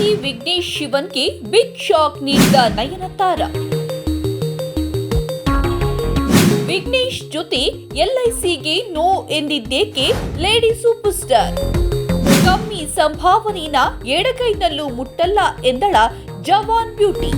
ಪತಿ ವಿಘ್ನೇಶ್ ಶಿವನ್ಗೆ big shock ನೀಡಿದ ನಯನತಾರ ವಿಘ್ನೇಶ್ ಜೊತೆ ಎಲ್ಐಸಿಗೆ ನೋ ಎಂದಿದ್ದೇಕೆ ಲೇಡಿ ಸೂಪರ್ ಸ್ಟಾರ್ ಕಮ್ಮಿ ಸಂಭಾವನೆನ ಎಡಗೈನಲ್ಲೂ ಮುಟ್ಟಲ್ಲ ಎಂದಳ ಜವಾನ್ ಬ್ಯೂಟಿ.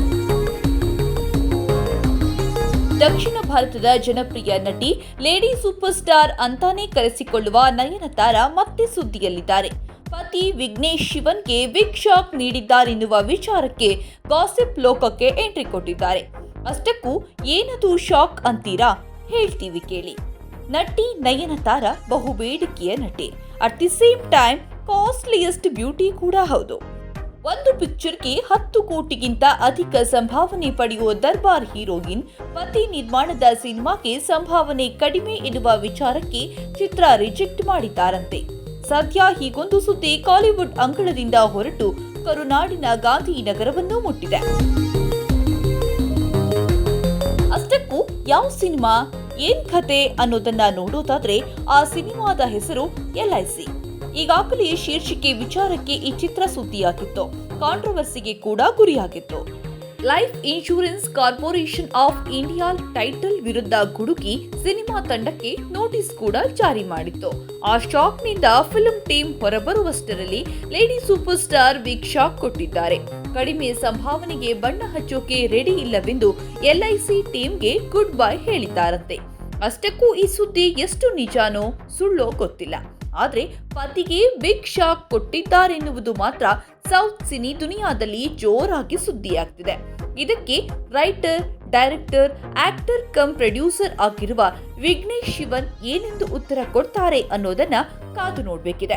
ದಕ್ಷಿಣ ಭಾರತದ ಜನಪ್ರಿಯ ನಟಿ ಲೇಡಿ ಸೂಪರ್ ಸ್ಟಾರ್ ಅಂತಾನೆ ಕರೆಸಿಕೊಳ್ಳುವ ನಯನತಾರ ಮತ್ತೆ ಸುದ್ದಿಯಲ್ಲಿದ್ದಾರೆ. ಪತಿ ವಿಘ್ನೇಶ್ ಶಿವನ್ಗೆ ಬಿಗ್ ಶಾಕ್ ನೀಡಿದ್ದಾರೆನ್ನುವ ವಿಚಾರಕ್ಕೆ ಗಾಸಿಪ್ ಲೋಕಕ್ಕೆ ಎಂಟ್ರಿ ಕೊಟ್ಟಿದ್ದಾರೆ. ಅಷ್ಟಕ್ಕೂ ಏನದು ಶಾಕ್ ಅಂತೀರಾ? ಹೇಳ್ತೀವಿ ಕೇಳಿ. ನಟಿ ನಯನತಾರ ಬಹು ಬೇಡಿಕೆಯ ನಟಿ. At the same time costliest beauty ಕೂಡ ಹೌದು. ಒಂದು ಪಿಕ್ಚರ್ಗೆ ಹತ್ತು ಕೋಟಿಗಿಂತ ಅಧಿಕ ಸಂಭಾವನೆ ಪಡೆಯುವ ದರ್ಬಾರ್ ಹೀರೋಯಿನ್ ಪತಿ ನಿರ್ಮಾಣದ ಸಿನಿಮಾಗೆ ಸಂಭಾವನೆ ಕಡಿಮೆ ಎನ್ನುವ ವಿಚಾರಕ್ಕೆ ಚಿತ್ರ ರಿಜೆಕ್ಟ್ ಮಾಡಿದ್ದಾರಂತೆ. ಸದ್ಯ ಹೀಗೊಂದು ಸುದ್ದಿ ಕಾಲಿವುಡ್ ಅಂಗಳದಿಂದ ಹೊರಟು ಕರುನಾಡಿನ ಗಾಂಧಿನಗರವನ್ನು ಮುಟ್ಟಿದೆ. ಅಷ್ಟಕ್ಕೂ ಯಾವ ಸಿನಿಮಾ, ಏನ್ ಕತೆ ಅನ್ನೋದನ್ನ ನೋಡೋದಾದ್ರೆ ಆ ಸಿನಿಮಾದ ಹೆಸರು ಎಲ್ಐಸಿ ಈಗಾಗಲೇ ಶೀರ್ಷಿಕೆ ವಿಚಾರಕ್ಕೆ ಈ ಚಿತ್ರ ಸುದ್ದಿಯಾಗಿತ್ತು. ಕಾಂಟ್ರವರ್ಸಿಗೆ ಕೂಡ ಗುರಿಯಾಗಿತ್ತು. Life insurance corporation of India title ವಿರುದ್ಧ ಗುಡುಗಿ ಸಿನಿಮಾ ತಂಡಕ್ಕೆ ನೋಟಿಸ್ ಕೂಡ ಜಾರಿ ಮಾಡಿತ್ತು. ಆ ಶಾಕ್ನಿಂದ film team ಹೊರಬರುವಷ್ಟರಲ್ಲಿ lady super star big shock ಕೊಟ್ಟಿದ್ದಾರೆ. ಕಡಿಮೆ ಸಂಭಾವನೆಗೆ ಬಣ್ಣ ಹಚ್ಚೋಕೆ ರೆಡಿ ಇಲ್ಲವೆಂದು ಎಲ್ಐಸಿ ಟೀಮ್ಗೆ ಗುಡ್ ಬೈ ಹೇಳಿದ್ದಾರಂತೆ. ಅಷ್ಟಕ್ಕೂ ಈ ಸುದ್ದಿ ಎಷ್ಟು ನಿಜಾನೋ ಸುಳ್ಳೋ ಗೊತ್ತಿಲ್ಲ. ಆದ್ರೆ ಪತಿಗೆ ಬಿಗ್ ಶಾಕ್ ಕೊಟ್ಟಿದ್ದಾರೆನ್ನುವುದು ಮಾತ್ರ ಸೌತ್ ಸಿನಿ ದುನಿಯಾದಲ್ಲಿ ಜೋರಾಗಿ ಸುದ್ದಿಯಾಗ್ತಿದೆ. ಇದಕ್ಕೆ writer, director, actor cum producer ಆಗಿರುವ ವಿಘ್ನೇಶ್ ಶಿವನ್ ಏನೆಂದು ಉತ್ತರ ಕೊಡ್ತಾರೆ ಅನ್ನೋದನ್ನ ಕಾದು ನೋಡಬೇಕಿದೆ.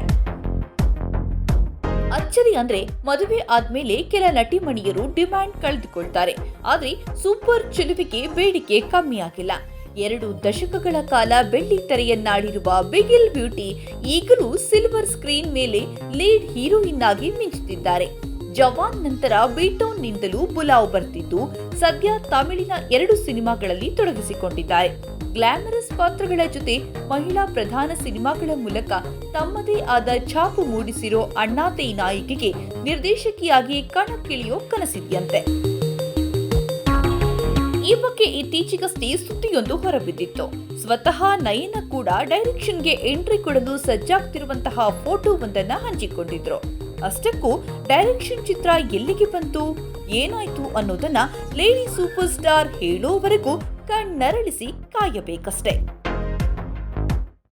ಅಚ್ಚರಿ ಅಂದ್ರೆ ಮದುವೆ ಆದ್ಮೇಲೆ ಕೆಲ ನಟಿಮಣಿಯರು ಡಿಮ್ಯಾಂಡ್ ಕಳೆದುಕೊಳ್ತಾರೆ. ಆದ್ರೆ ಸೂಪರ್ ಚೆಲುವಿಗೆ ಬೇಡಿಕೆ ಕಮ್ಮಿ ಆಗಿಲ್ಲ ಎರಡು ದಶಕಗಳ ಕಾಲ ಬೆಳ್ಳಿ ತೆರೆಯನ್ನಾಡಿರುವ ಬಿಗಿಲ್ ಬ್ಯೂಟಿ ಈಗಲೂ ಸಿಲ್ವರ್ ಸ್ಕ್ರೀನ್ ಮೇಲೆ ಲೀಡ್ ಹೀರೋಯಿನ್ ಆಗಿ ಮಿಂಚುತ್ತಿದ್ದಾರೆ. ಜವಾನ್ ನಂತರ ಬೀಟೋನ್ ನಿಂದಲೂ ಬುಲಾವ್ ಬರ್ತಿದ್ದು, ಸದ್ಯ ತಮಿಳಿನ ಎರಡು ಸಿನಿಮಾಗಳಲ್ಲಿ ತೊಡಗಿಸಿಕೊಂಡಿದ್ದಾರೆ. ಗ್ಲಾಮರಸ್ ಪಾತ್ರಗಳ ಜೊತೆ ಮಹಿಳಾ ಪ್ರಧಾನ ಸಿನಿಮಾಗಳ ಮೂಲಕ ತಮ್ಮದೇ ಆದ ಛಾಪು ಮೂಡಿಸಿರೋ ಅಣ್ಣಾತೈ ನಾಯಕಿಗೆ ನಿರ್ದೇಶಕಿಯಾಗಿ ಕಣಕ್ಕಿಳಿಯೋ ಕನಸಿದ್ಯಂತೆ. ಈ ಬಗ್ಗೆ ಇತ್ತೀಚೆಗಷ್ಟೇ ಸುದ್ದಿಯೊಂದು ಹೊರಬಿದ್ದಿತ್ತು. ಸ್ವತಃ ನಯನ ಕೂಡ ಡೈರೆಕ್ಷನ್ಗೆ ಎಂಟ್ರಿ ಕೊಡಲು ಸಜ್ಜಾಗ್ತಿರುವಂತಹ ಫೋಟೋವೊಂದನ್ನ ಹಂಚಿಕೊಂಡಿದ್ರು. ಅಷ್ಟಕ್ಕೂ ಡೈರೆಕ್ಷನ್ ಚಿತ್ರ ಎಲ್ಲಿಗೆ ಬಂತು, ಏನಾಯ್ತು ಅನ್ನೋದನ್ನ ಲೇಡಿ ಸೂಪರ್ ಸ್ಟಾರ್ ಹೇಳೋವರೆಗೂ ಕಣ್ಣರಳಿಸಿ ಕಾಯಬೇಕಷ್ಟೇ.